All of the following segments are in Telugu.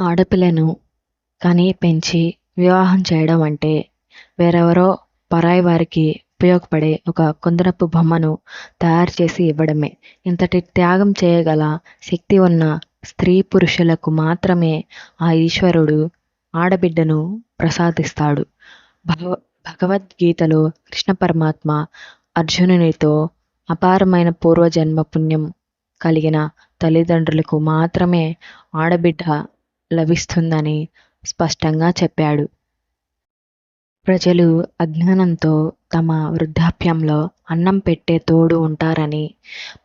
ఆడపిల్లను కని పెంచి వివాహం చేయడం అంటే వేరెవరో పరాయి వారికి ఉపయోగపడే ఒక కుందనపు బొమ్మను తయారు చేసి ఇవ్వడమే. ఇంతటి త్యాగం చేయగల శక్తి ఉన్న స్త్రీ పురుషులకు మాత్రమే ఆ ఈశ్వరుడు ఆడబిడ్డను ప్రసాదిస్తాడు. భగవ భగవద్గీతలో కృష్ణ పరమాత్మ అర్జునునితో అపారమైన పూర్వజన్మ పుణ్యం కలిగిన తల్లిదండ్రులకు మాత్రమే ఆడబిడ్డ లభిస్తుందని స్పష్టంగా చెప్పాడు. ప్రజలు అజ్ఞానంతో తమ వృద్ధాప్యంలో అన్నం పెట్టే తోడు ఉంటారని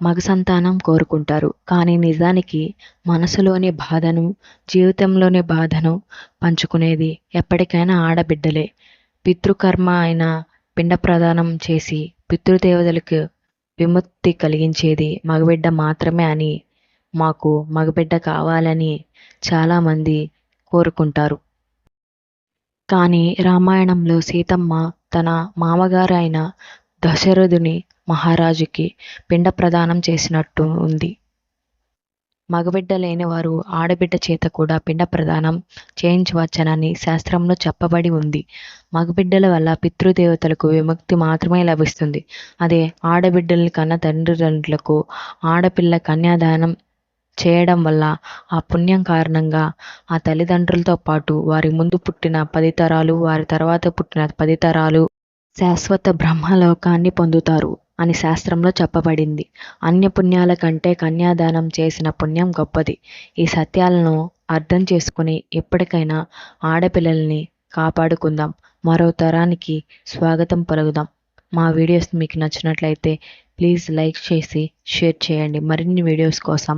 మగ సంతానం కోరుకుంటారు. కానీ నిజానికి మనసులోని బాధను జీవితంలోని బాధను పంచుకునేది ఎప్పటికైనా ఆడబిడ్డలే. పితృకర్మ అయిన పిండ ప్రదానం చేసి పితృదేవతలకు విముక్తి కలిగించేది మగబిడ్డ మాత్రమే అని మాకు మగబిడ్డ కావాలని చాలామంది కోరుకుంటారు. కానీ రామాయణంలో సీతమ్మ తన మామగారైన దశరథుని మహారాజుకి పిండ ప్రదానం చేసినట్టు ఉంది. మగబిడ్డ లేని వారు ఆడబిడ్డ చేత కూడా పిండ ప్రదానం చేయించవచ్చనని శాస్త్రంలో చెప్పబడి ఉంది. మగబిడ్డల వల్ల పితృదేవతలకు విముక్తి మాత్రమే లభిస్తుంది. అదే ఆడబిడ్డల కన్న తండ్రిదండ్రులకు ఆడపిల్ల కన్యాదానం చేయడం వల్ల ఆ పుణ్యం కారణంగా ఆ తల్లిదండ్రులతో పాటు వారి ముందు పుట్టిన పది తరాలు వారి తర్వాత పుట్టిన పది తరాలు శాశ్వత బ్రహ్మలోకాన్ని పొందుతారు అని శాస్త్రంలో చెప్పబడింది. అన్య పుణ్యాల కంటే కన్యాదానం చేసిన పుణ్యం గొప్పది. ఈ సత్యాలను అర్థం చేసుకుని ఎప్పటికైనా ఆడపిల్లల్ని కాపాడుకుందాం. మరో తరానికి స్వాగతం పలుకుదాం. మా వీడియోస్ మీకు నచ్చినట్లయితే ప్లీజ్ లైక్ చేసి షేర్ చేయండి. మరిన్ని వీడియోస్ కోసం